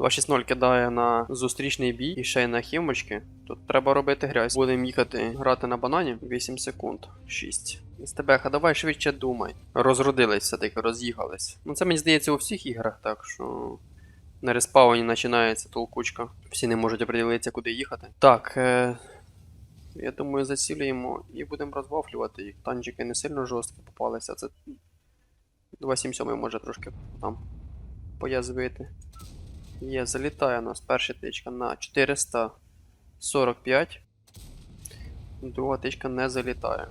260 кидає на зустрічний бій і ще й на хімочки. Тут треба робити грязь. Будемо їхати грати на банані 8 секунд. 6. СТБХ, давай швидше думай. Розродились все-таки, роз'їхались. Ну це мені здається у всіх іграх, так що. На респауні починається толкучка. Всі не можуть оприділитися, куди їхати. Так, е... я думаю, зацілюємо і будемо розвафлювати їх. Танчики не сильно жорстко попалися. Це 277 може трошки там поязвити. Є, залітає у нас перша тичка на 445. Друга тичка не залітає.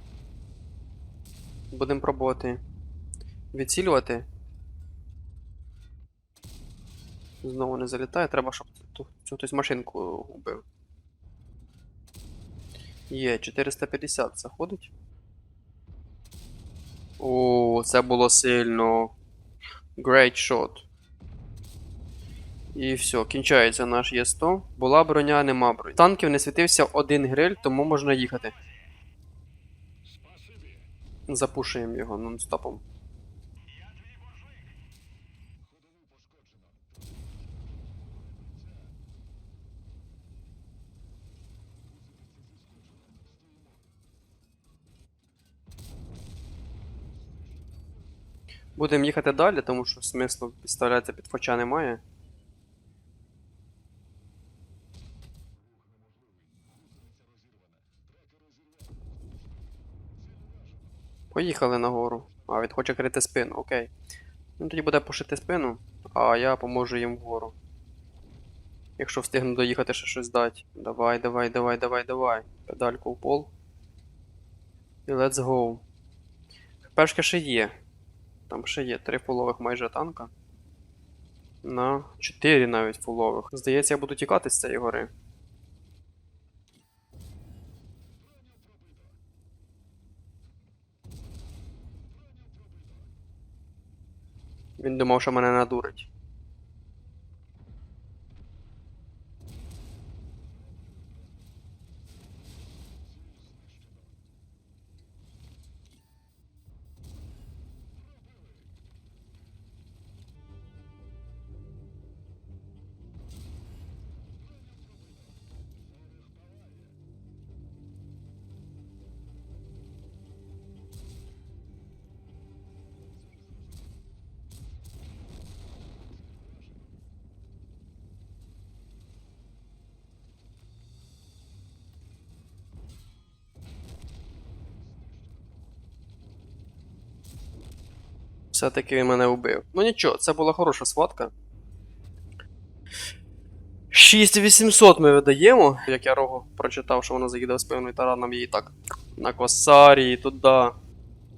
Будемо пробувати відцілювати. Знову не залітає, треба, щоб цю хтось машинку убив. Є, 450 заходить. О, це було сильно. Great shot. І все, кінчається наш Є100. Була броня, нема броні. Танків не світився один гриль, тому можна їхати. Запушуємо його нон-стопом. Будемо їхати далі, тому що смислу підставлятися під фоча немає. Поїхали нагору. А, він хоче крити спину, окей. Ну тоді буде пушити спину, а я поможу їм вгору. Якщо встигну доїхати ще щось дати. Давай, давай, давай, давай, давай. Педальку в пол. І let's go. Пешки ще є. Там ще є три фулових майже танка. На 4 навіть фулових. Здається, я буду тікати з цієї гори. Він думав, що мене надурить. Все-таки він мене вбив. Ну нічого, це була хороша схватка. 6800 ми видаємо. Як я рогу прочитав, що вона заїде з певною тараном її так. На косарі, туди.